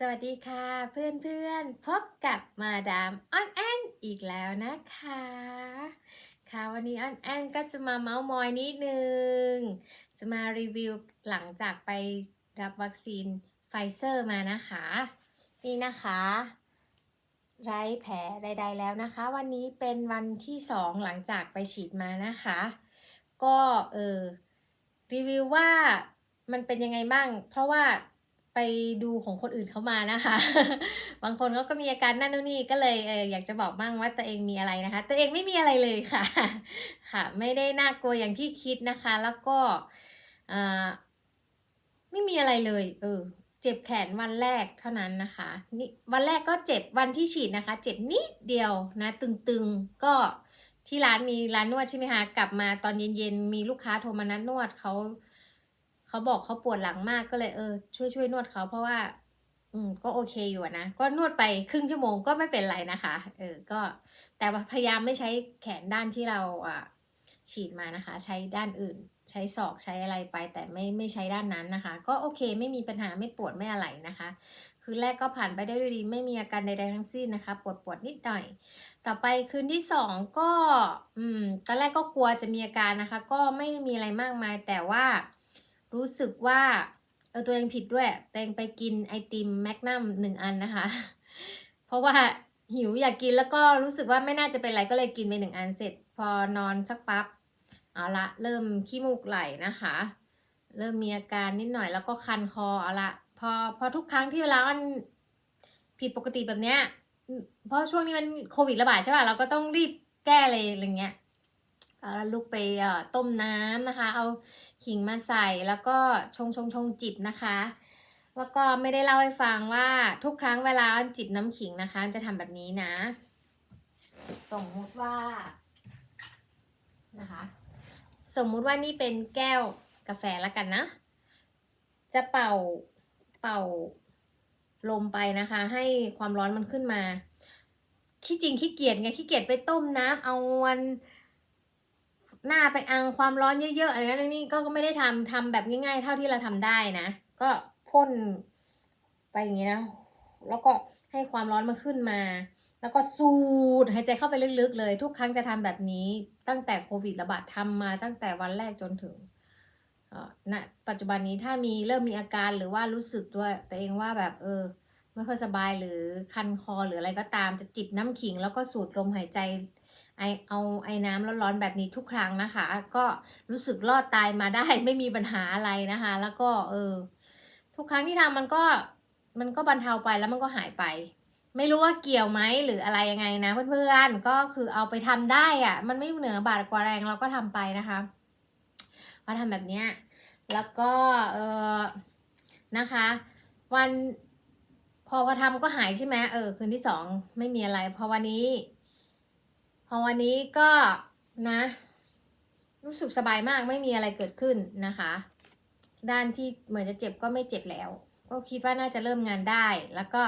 สวัสดีค่ะเพื่อนๆ พบกับมาดามออนแอนอีกแล้วนะคะ ค่ะวันนี้ออนแอนก็จะมาเมาส์มอยนิดนึง จะมารีวิวหลังจากไปรับวัคซีนไฟเซอร์มานะคะ นี่นะคะ ไร้แผลใดๆแล้วนะคะ วันนี้เป็นวันที่สองหลังจากไปฉีดมานะคะ ก็เออรีวิวว่ามันเป็นยังไงบ้าง เพราะว่า ไปดูของคนอื่นเขามานะคะ บางคนเขาก็มีอาการนั่นนู่นนี่ก็เลยเอออยากจะบอกบ้างว่าตัวเองมีอะไรนะคะ ตัวเองไม่มีอะไรเลยค่ะ ค่ะ ไม่ได้น่ากลัวอย่างที่คิดนะคะ แล้วก็อ่าไม่มีอะไรเลย เออ เจ็บแขนวันแรกเท่านั้นนะคะนี่วันแรกก็เจ็บวันที่ฉีดนะคะ เจ็บนิดเดียวนะ ตึงๆก็ที่ร้านมีร้านนวดใช่ไหมคะกลับมาตอนเย็นๆมีลูกค้าโทรมานัดนวดเขา เขาบอกเขาปวดหลังมากก็เลยเออช่วยช่วยนวดเขาเพราะว่า อืมก็โอเคอยู่นะ ก็นวดไปครึ่งชั่วโมงก็ไม่เป็นไรนะคะ เออ ก็แต่ว่าพยายามไม่ใช้แขนด้านที่เราอะฉีดมานะคะ ใช้ด้านอื่น ใช้ศอกใช้อะไรไป แต่ไม่ไม่ใช้ด้านนั้นนะคะ ก็โอเคไม่มีปัญหาไม่ปวดไม่อะไรนะคะคืนแรกก็ผ่านไปได้ด้วยดีไม่มีอาการใดๆทั้งสิ้นนะคะ ปวดปวดนิดหน่อย ต่อไปคืนที่สองก็ อืมตอนแรกก็กลัวจะมีอาการนะคะ ก็ไม่มีอะไรมากมายแต่ว่า รู้สึกว่าเออตัวเองผิดด้วยตัวเองไปกินไอติมแมกนัมหนึ่งอันนะคะ เพราะว่าหิวอยากกินแล้วก็รู้สึกว่าไม่น่าจะเป็นไรก็เลยกินไปหนึ่งอันเสร็จ พอนอนสักปั๊บเอาละเริ่มขี้มูกไหลนะคะ เริ่มมีอาการนิดหน่อยแล้วก็คันคอเอาละพอพอทุกครั้งที่เวลามันผิดปกติแบบเนี้ยเพราะช่วงนี้มันโควิดระบาดใช่ป่ะเราก็ต้องรีบแก้เลยอะไรเงี้ยเอาละลุกไปต้มน้ำนะคะ เอา ขิงมาใส่แล้วก็ชงชงชงจิบนะคะ แล้วก็ไม่ได้เล่าให้ฟังว่าทุกครั้งเวลาจิบน้ำขิงนะคะ จะทำแบบนี้นะ สมมุติว่านะคะ สมมุติว่านี่เป็นแก้วกาแฟแล้วกันนะ จะเป่าเป่าลมไปนะคะ ให้ความร้อนมันขึ้นมาขี้จริงขี้เกียจไงขี้เกียจไปต้มน้ำเอาวัน หน้าไปอังความร้อนเยอะๆอะไรนั่นนี่ก็ไม่ได้ทำทำแบบง่ายๆ เท่าที่เราทำได้นะ ก็พ่นไปอย่างนี้นะ แล้วก็ให้ความร้อนมันขึ้นมา แล้วก็สูดหายใจเข้าไปลึกๆเลย ทุกครั้งจะทำแบบนี้ตั้งแต่โควิดระบาดทำมาตั้งแต่วันแรกจนถึงณปัจจุบันนี้ถ้ามีเริ่มมีอาการหรือว่ารู้สึกด้วตัวเองว่าแบบเออไม่ค่อยสบายหรือคันคอหรืออะไรก็ตามจะจิบน้ำขิง แล้วก็สูดลมหายใจ ไอเอาไอ้น้ำร้อนๆแบบนี้ทุกครั้งนะคะ ก็รู้สึกรอดตายมาได้ไม่มีปัญหาอะไรนะคะ แล้วก็เออ ทุกครั้งที่ทำมันก็มันก็บรรเทาไปแล้วมันก็หายไป ไม่รู้ว่าเกี่ยวไหมหรืออะไรยังไงนะเพื่อนๆก็คือเอาไปทำได้อะ่ะมันไม่เหนือบาดกว่าแรงเราก็ทำไปนะคะก็ทำแบบเนี้ยแล้วก็เออนะคะ วันพอพอทำก็หายใช่ไหมเออคืนที่สองไม่มีอะไรพอวันนี้ พอวันนี้ก็นะ รู้สึกสบายมากไม่มีอะไรเกิดขึ้นนะคะ ด้านที่เหมือนจะเจ็บก็ไม่เจ็บแล้ว ก็คิดว่าน่าจะเริ่มงานได้ แล้วก็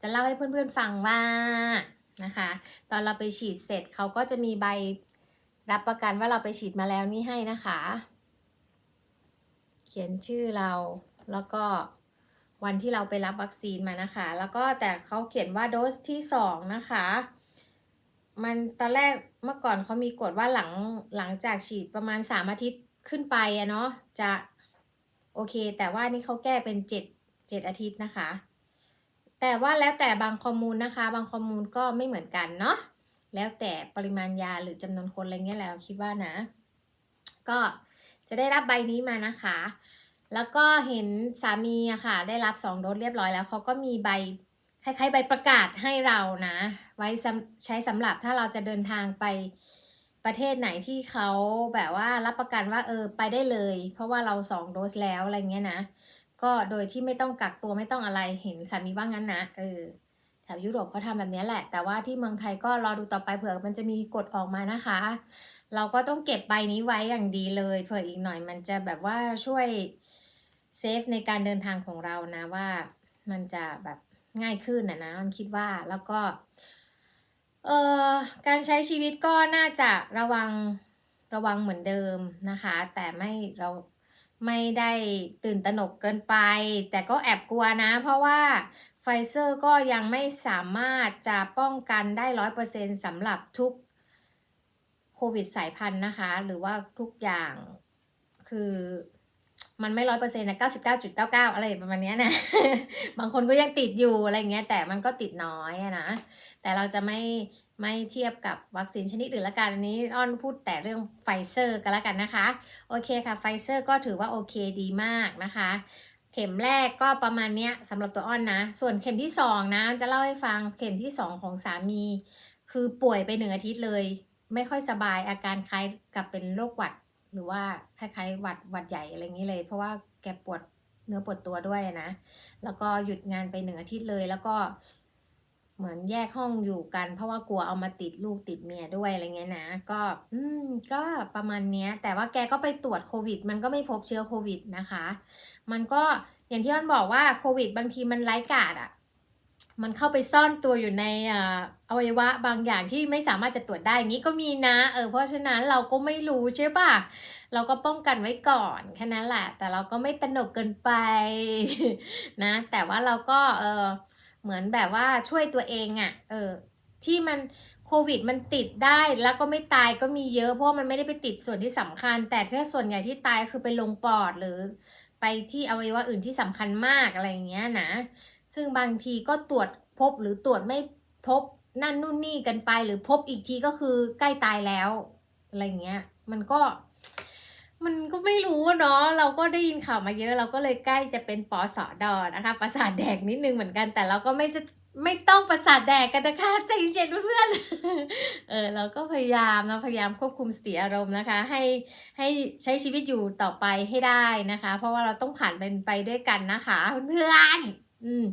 จะเล่าให้เพื่อนๆฟังว่านะคะ ตอนเราไปฉีดเสร็จเขาก็จะมีใบรับประกันว่าเราไปฉีดมาแล้วนี่ให้นะคะ เขียนชื่อเราแล้วก็วันที่เราไปรับวัคซีนมานะคะ แล้วก็แต่เขาเขียนว่าโดสที่สองนะคะ มันตอนแรกเมื่อก่อนเขามีกฎว่าหลังหลังจากฉีดประมาณสามอาทิตย์ขึ้นไปอะเนาะจะโอเค แต่ว่านี่เขาแก้เป็นเจ็ดเจ็ดอาทิตย์นะคะ แต่ว่าแล้วแต่บางข้อมูลนะคะ บางข้อมูลก็ไม่เหมือนกันเนาะแล้วแต่ปริมาณยาหรือจำนวนคนอะไรเงี้ยและเราคิดว่านะ ก็จะได้รับใบนี้มานะคะ แล้วก็เห็นสามีอะค่ะ ได้รับสองโดสเรียบร้อยแล้วเขาก็มีใบ คล้ายๆใบประกาศให้เรานะ ไว้ใช้สำหรับถ้าเราจะเดินทางไปประเทศไหนที่เขาแบบว่ารับประกันว่าเออไปได้เลย เพราะว่าเราสองโดสแล้วอะไรเงี้ยนะ ก็โดยที่ไม่ต้องกักตัวไม่ต้องอะไรเห็นสามีว่างั้นนะเออแถวยุโรปเขาทำแบบนี้แหละ แต่ว่าที่เมืองไทยก็รอดูต่อไปเผื่อมันจะมีกฎออกมานะคะ เราก็ต้องเก็บใบนี้ไว้อย่างดีเลยเผื่ออีกหน่อยมันจะแบบว่าช่วยเซฟในการเดินทางของเรานะว่ามันจะแบบ ง่ายขึ้นนะนะมันคิดว่าแล้วก็เอ่อการใช้ชีวิตก็น่าจะระวังระวังเหมือนเดิมนะคะ แต่ไม่เราไม่ได้ตื่นตระหนกเกินไป แต่ก็แอบกลัวนะ เพราะว่าไฟเซอร์ก็ยังไม่สามารถจะป้องกันได้ร้อยเปอร์เซ็นสำหรับทุกโควิดสายพันธุ์นะคะ หรือว่าทุกอย่างคือ มันไม่ร้อยเปอร์เซ็นต์นะเก้าสิบเก้าจุดเก้าเก้าอะไรประมาณนี้นะ บางคนก็ยังติดอยู่อะไรเงี้ย แต่มันก็ติดน้อยนะ แต่เราจะไม่ไม่เทียบกับวัคซีนชนิดอื่นละกันอันนี้อ้อนพูดแต่เรื่องไฟเซอร์กันละกันนะคะ โอเคค่ะไฟเซอร์ก็ถือว่าโอเคดีมากนะคะ เข็มแรกก็ประมาณเนี้ยสำหรับตัวอ้อนนะ ส่วนเข็มที่สองนะจะเล่าให้ฟังเข็มที่สองของสามี คือป่วยไปหนึ่งอาทิตย์เลย ไม่ค่อยสบายอาการคล้ายกับเป็นโรคหวัด หรือว่าคล้ายๆหวัดหวัดใหญ่อะไรอย่างนี้เลย เพราะว่าแกปวดเนื้อปวดตัวด้วยนะ แล้วก็หยุดงานไปหนึ่งอาทิตย์เลย แล้วก็เหมือนแยกห้องอยู่กัน เพราะว่ากลัวเอามาติดลูกติดเมียด้วยอะไรเงี้ยนะ ก็ อืม ก็ประมาณเนี้ย แต่ว่าแกก็ไปตรวจโควิด มันก็ไม่พบเชื้อโควิดนะคะ มันก็อย่างที่อ้อนบอกว่าโควิด บางทีมันไร้กาดอะ มันเข้าไปซ่อนตัวอยู่ในอวัยวะบางอย่างที่ไม่สามารถจะตรวจได้อย่างนี้ก็มีนะเออเพราะฉะนั้นเราก็ไม่รู้ใช่ป่ะเราก็ป้องกันไว้ก่อนแค่นั้นแหละ แต่เราก็ไม่ตระหนกเกินไปนะ แต่ว่าเราก็เออเหมือนแบบว่าช่วยตัวเองอะ่ะเออที่มันโควิดมันติดได้แล้วก็ไม่ตายก็มีเยอะเพราะมันไม่ได้ไปติดส่วนที่สำคัญ แต่แค่ส่วนใหญ่ที่ตายคือไปลงปอดหรือ ไปที่อวัยวะอื่นที่สำคัญมากอะไรอย่างเงี้ยนะ ซึ่งบางทีก็ตรวจพบหรือตรวจไม่พบนั่นนู่นนี่กันไป หรือพบอีกทีก็คือใกล้ตายแล้วอะไรเงี้ย มันก็ มันก็ไม่รู้เนาะเราก็ได้ยินข่าวมาเยอะ เราก็เลยใกล้จะเป็นปอสอดอนะคะ ประสาทแดกนิดนึงเหมือนกัน แต่เราก็ไม่จะไม่ต้องประสาทแดกกันนะคะใจเย็นๆเพื่อนๆเออเราก็พยายามนะพยายามควบคุมสติอารมณ์นะคะ ให้ให้ใช้ชีวิตอยู่ต่อไปให้ได้นะคะ เพราะว่าเราต้องผ่านเป็นไปด้วยกันนะคะเพื่อน อืม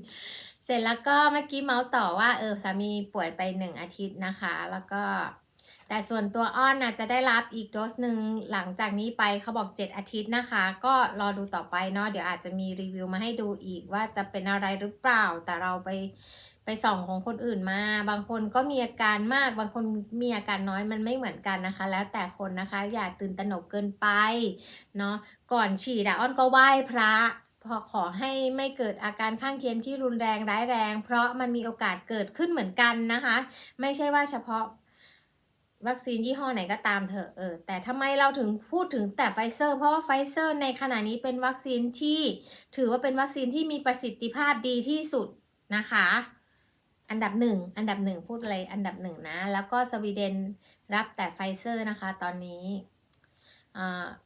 เสร็จแล้วก็เมื่อกี้เมาส์ต่อว่า เออสามีป่วยไปหนึ่งอาทิตย์นะคะ แล้วก็ แต่ส่วนตัวอ้อนนะจะได้รับอีกโดสหนึ่งหลังจากนี้ไปเขาบอก 7 อาทิตย์นะคะ ก็รอดูต่อไปเนาะเดี๋ยวอาจจะมีรีวิวมาให้ดูอีกว่าจะเป็นอะไรหรือเปล่า แต่เราไปไปส่องของคนอื่นมา บางคนก็มีอาการมาก บางคนมีอาการน้อย มันไม่เหมือนกันนะคะ แล้วแต่คนนะคะ อย่าตื่นตระหนกเกินไป เนาะ ก่อนฉีดอะอ้อนก็ไหว้พระ พอขอให้ไม่เกิดอาการข้างเคียงที่รุนแรงร้ายแรง เพราะมันมีโอกาสเกิดขึ้นเหมือนกันนะคะ ไม่ใช่ว่าเฉพาะวัคซีนยี่ห้อไหนก็ตามเถอะเออแต่ทำไมเราถึงพูดถึงแต่ไฟเซอร์ เพราะว่าไฟเซอร์ในขณะนี้เป็นวัคซีนที่ถือว่าเป็นวัคซีนที่มีประสิทธิภาพดีที่สุดนะคะ อันดับหนึ่งอันดับหนึ่งพูดเลยอันดับหนึ่งนะ แล้วก็สวีเดนรับแต่ไฟเซอร์นะคะตอนนี้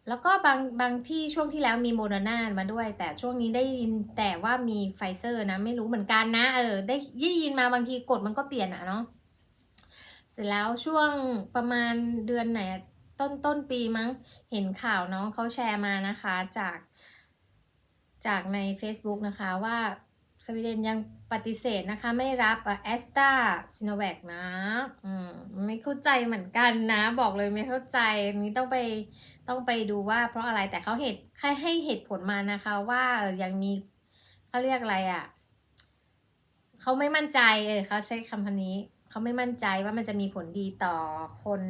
แล้วก็บางบางที่ช่วงที่แล้วมีโมเดอร์นามาด้วย แต่ช่วงนี้ได้ยินแต่ว่ามีไฟเซอร์นะ ไม่รู้เหมือนกันนะ เออ ได้ยินมาบางทีกฎมันก็เปลี่ยนอะเนาะเสร็จแล้วช่วงประมาณเดือนไหนต้นต้นปีมั้งเห็นข่าวน้องเขาแชร์มานะคะจากจากใน Facebook นะคะว่าสวีเดนยังปฏิเสธนะคะ ไม่รับแอสตราซิโนแวคนะ อืม ไม่เข้าใจเหมือนกันนะ บอกเลยไม่เข้าใจอันนี้ต้องไปต้องไปดูว่า เพราะอะไรแต่เขาเหตุแค่ให้เหตุผลมานะคะว่ายังมีเขาเรียกอะไรอะ่ะเขาไม่มั่นใจเออเขาใช้คำพันนี้เขาไม่มั่นใจว่ามันจะมีผลดีต่อคน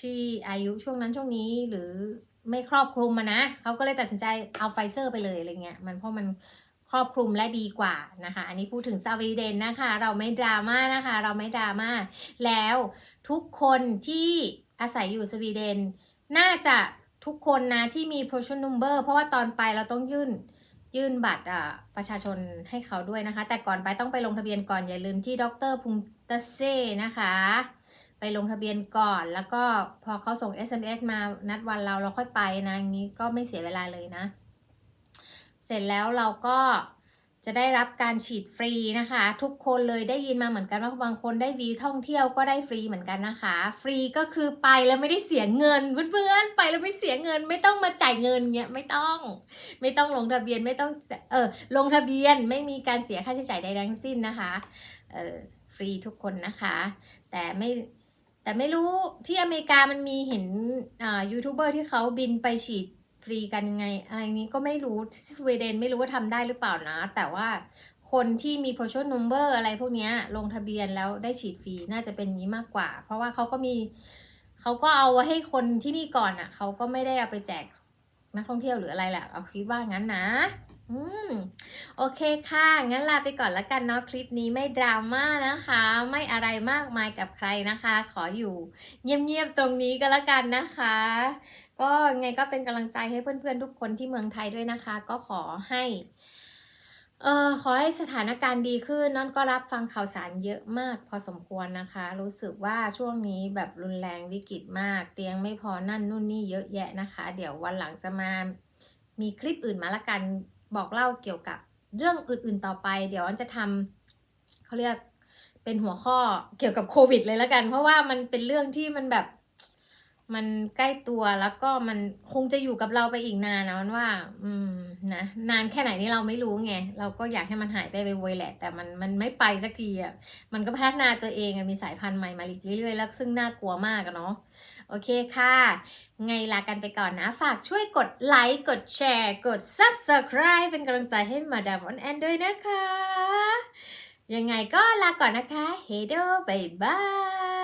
ที่อายุช่วงนั้นช่วงนี้หรือไม่ครอบคลุมมานะเขาก็เลยตัดสินใจเอาไฟเซอร์ไปเลยอะไรเงี้ยมันเพราะมันครอบคลุมและดีกว่านะคะ อันนี้พูดถึงสวีเดนนะคะ เราไม่ดราม่านะคะ เราไม่ดราม่า แล้ว ทุกคนที่อาศัยอยู่สวีเดน น่าจะทุกคนนะที่มี portion number เพราะว่าตอนไปเราต้องยื่นยื่นบัตรอะประชาชนให้เขาด้วยนะคะ แต่ก่อนไปต้องไปลงทะเบียนก่อนอย่าลืมที่ดรพุงตเซ่นะคะ ไปลงทะเบียนก่อนแล้วก็พอเขาส่ง SMS มานัดวันเราเราค่อยไปนะอย่างนี้ก็ไม่เสียเวลาเลยนะ เสร็จแล้วเราก็ จะได้รับการฉีดฟรีนะคะ ทุกคนเลยได้ยินมาเหมือนกันว่าบางคนได้วีท่องเที่ยวก็ได้ฟรีเหมือนกันนะคะ ฟรีก็คือไปแล้วไม่ได้เสียเงินเพื่อนๆไปแล้วไม่เสียเงิน ไม่ต้องมาจ่ายเงินเงี้ยไม่ต้อง ไม่ต้องลงทะเบียนไม่ต้องเออลงทะเบียนไม่มีการเสียค่าใช้จ่ายใดทั้งสิ้นนะคะเออฟรีทุกคนนะคะ แต่ไม่แต่ไม่รู้ที่อเมริกามันมีเห็นอ่ายูทูบเบอร์ที่เขาบินไปฉีด ฟรีกันยังไง อะไรนี้ก็ไม่รู้สวีเดนไม่รู้ว่าทำได้หรือเปล่านะ แต่ว่าคนที่มี portion number อะไรพวกนี้ลงทะเบียนแล้วได้ฉีดฟรีน่าจะเป็นนี้มากกว่า เพราะว่าเขาก็มีเขาก็เอาไว้ให้คนที่นี่ก่อนอะเขาก็ไม่ได้เอาไปแจกนักท่องเที่ยวหรืออะไรแหละเอาคิดว่างั้นนะ อืมโอเคค่ะ งั้นลาไปก่อนแล้วกันเนาะคลิปนี้ไม่ดราม่านะคะ ไม่อะไรมากมายกับใครนะคะ ขออยู่เงียบๆตรงนี้ก็แล้วกันนะคะ ก็ไงก็เป็นกำลังใจให้เพื่อนๆทุกคนที่เมืองไทยด้วยนะคะ ก็ขอให้เออขอให้สถานการณ์ดีขึ้นนั่นก็รับฟังข่าวสารเยอะมากพอสมควรนะคะ รู้สึกว่าช่วงนี้แบบรุนแรงวิกฤตมาก เตียงไม่พอนั่นนู่นนี่เยอะแยะนะคะ เดี๋ยววันหลังจะมามีคลิปอื่นมาละกันบอกเล่าเกี่ยวกับเรื่องอื่นๆต่อไป เดี๋ยวอันจะทำเขาเรียกเป็นหัวข้อเกี่ยวกับโควิดเลยละกัน เพราะว่ามันเป็นเรื่องที่มันแบบ มันใกล้ตัวแล้วก็มันคงจะอยู่กับเราไปอีกนานนะมันว่า อืมนะนานแค่ไหนนี่เราไม่รู้ไงเราก็อยากให้มันหายไปไวๆแหละ แต่มันมันไม่ไปสักทีอะมันก็พัฒนาตัวเองมีสายพันธุ์ใหม่มาอีกเรื่อยๆแล้วซึ่งน่ากลัวมากเนาะโอเคค่ะ ไงลากันไปก่อนนะ ฝากช่วยกดไลค์กดแชร์กด subscribe เป็นกำลังใจให้มาดามออนแอนด้วยนะคะ ยังไงก็ลาก่อนนะคะเฮโดบายบาย